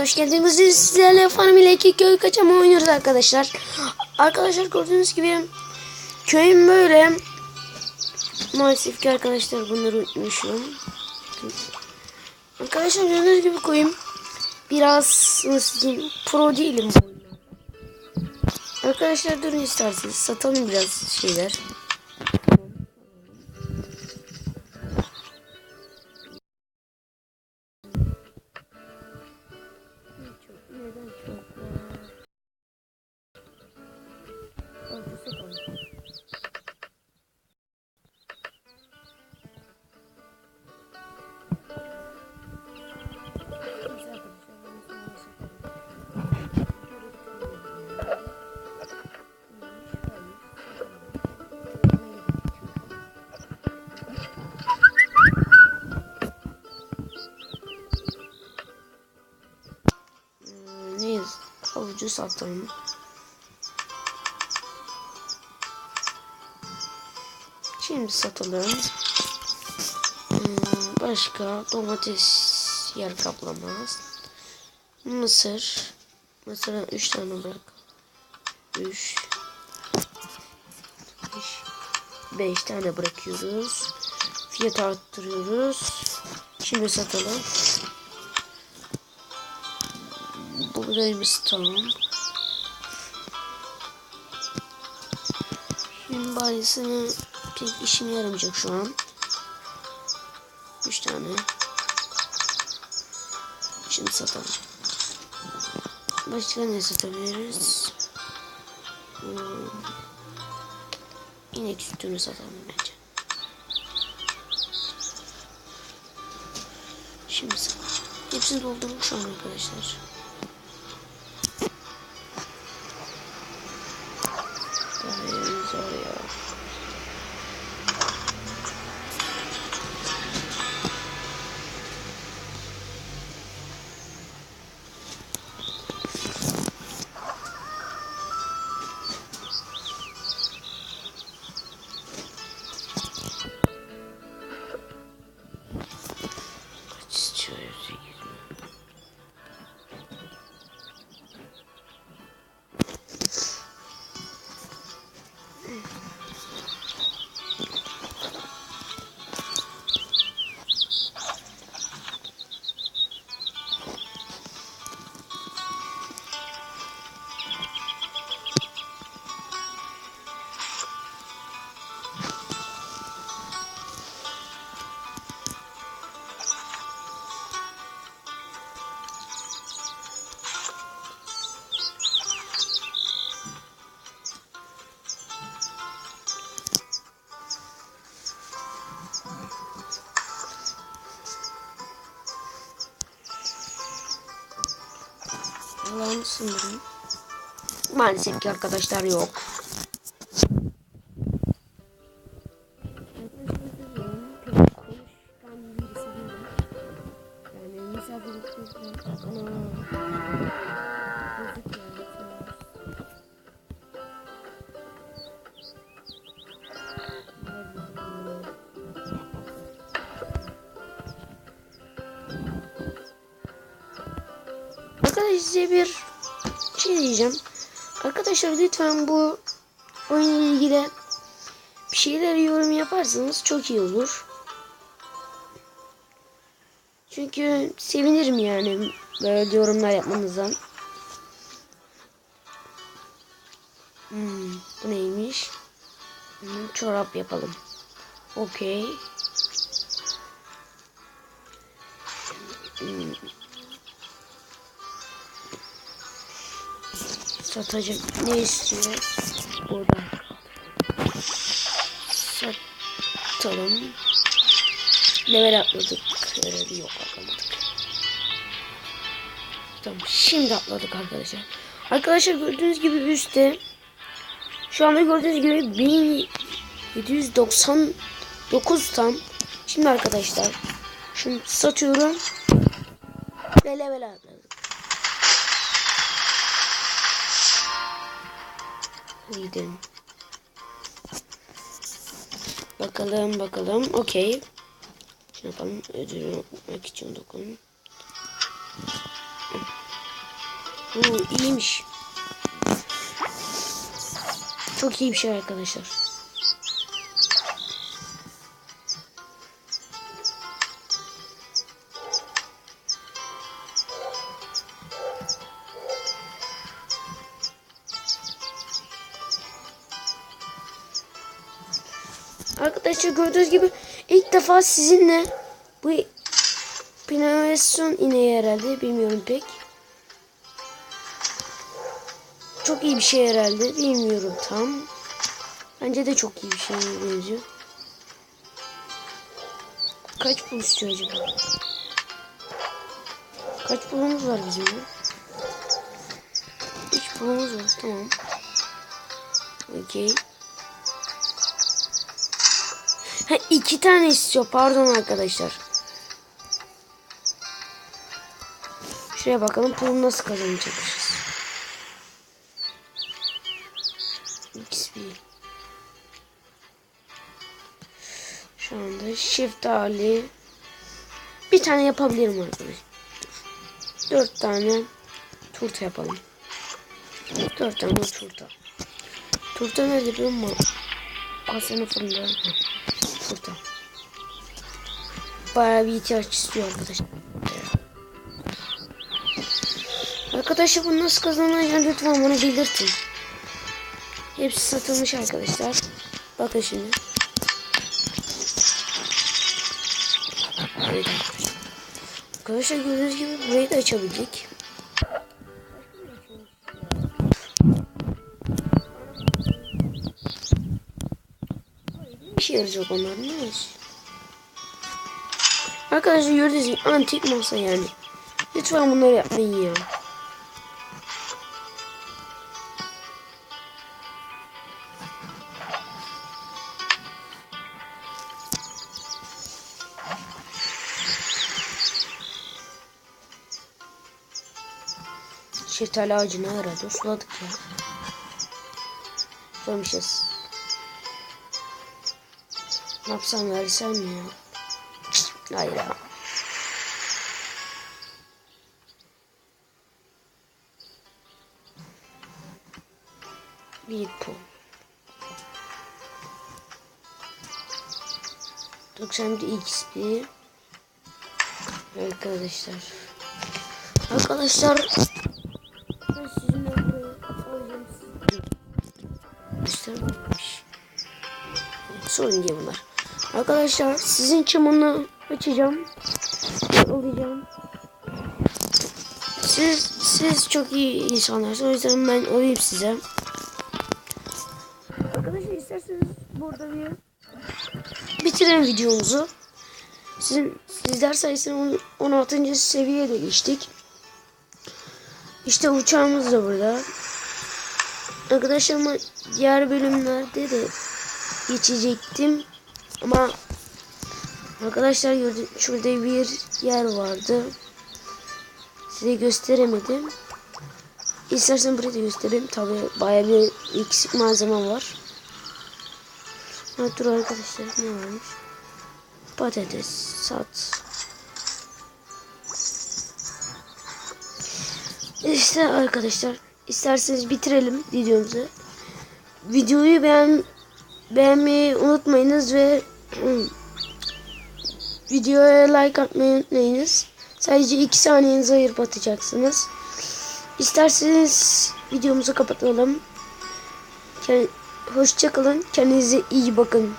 Hoş geldiniz. Biz Sizlerle Farm ile iki köy kaçama oynuyoruz arkadaşlar. Arkadaşlar gördüğünüz gibi köyüm böyle. Maalesef ki arkadaşlar bunları unutmuşum. Arkadaşlar gördüğünüz gibi koyayım. Biraz nasıl diyeyim pro değilim. Arkadaşlar durun isterseniz satalım biraz şeyler. Satalım. Şimdi satalım. Hmm, Başka domates yer kaplamaz. Mısır. Mısır'a 3 tane bırak. 3 5 tane bırakıyoruz. Fiyat arttırıyoruz. Şimdi satalım. Buradayız tamam. Şimdi bayisini pek işime yaramayacak şu an. 3 tane. Şimdi satalım. Başka ne satabiliriz? Hmm. İnek sütünü satalım bence. Şimdi satalım. Hepsini an arkadaşlar. Allah'ın sınırı. Maalesef ki arkadaşlar yok. Arkadaşlar size bir şey diyeceğim. Arkadaşlar lütfen bu oyunla ilgili bir şeyler yorum yaparsanız çok iyi olur. Çünkü sevinirim yani böyle yorumlar yapmanızdan. Hmm, bu neymiş? Hmm, çorap yapalım. Okey. Hmm. Satacağım. Ne istiyor? Burada. Satalım. Level atladık. Herhalde yok atlamadık. Tamam şimdi atladık arkadaşlar. Arkadaşlar gördüğünüz gibi üstte şu anda gördüğünüz gibi 1799 tam. Şimdi arkadaşlar şunu satıyorum ve level atladık. Gidelim. Bakalım bakalım. Okey. Şunu yapalım. Ödülü unutmak için dokun. Bu iyiymiş. Çok iyi bir şey arkadaşlar. Arkadaşlar gördüğünüz gibi ilk defa sizinle bu Pinamasyon ineği herhalde bilmiyorum pek. Çok iyi bir şey herhalde bilmiyorum tam. Bence de çok iyi bir şeye benziyor. Kaç pul istiyor acaba? Kaç pulumuz var bizim ya? Üç pulumuz var tamam. Okey. Ha iki tane istiyor pardon arkadaşlar. Şuraya bakalım pulu nasıl kazanacakmışız. XP. Şu anda shift hali. Bir tane yapabilirim arkadaşlar. Dört tane turta yapalım. Dört tane turta. Turta nerede biliyor musun? Aslanın fırında. Turta. Bayağı bir ihtiyaç istiyor arkadaşlar. Arkadaşlar bunu nasıl kazanacağını lütfen bana belirtin. Hepsi satılmış arkadaşlar. Bakın şimdi. Arkadaşlar gördüğünüz gibi burayı da açabildik. Bir şey yarayacak onlar ne olsun. Arkadaşlar gördüğünüz gibi antik masa yani. Lütfen bunları yapmayın ya. Şeftali ağacını aradı. Suladık ya. Sulamışız. Ne yapsam versem ya? Hayır ya. Bir pul. 91 XP. Arkadaşlar. Arkadaşlar ben sizinle. Göstermemiş. Sorun değil bunlar. Arkadaşlar sizin için bunu açacağım. Alacağım. Siz siz çok iyi insanlarsınız. O yüzden ben alayım size. Arkadaşlar isterseniz burada bir bitirelim videomuzu. Sizin sizler sayesinde 16. seviyeye de geçtik. İşte uçağımız da burada. Arkadaşlar diğer bölümlerde de geçecektim. Ama arkadaşlar gördüm şurada bir yer vardı. Size gösteremedim. İstersen burayı da göstereyim. Tabi baya bir eksik malzeme var. Ha, dur arkadaşlar ne varmış? Patates, sat. İşte arkadaşlar isterseniz bitirelim videomuzu. Videoyu beğen beğenmeyi unutmayınız ve videoya like atmayı unutmayınız. Sadece 2 saniyenizi ayırıp atacaksınız. İsterseniz videomuzu kapatalım. Hoşçakalın. Kendinize iyi bakın.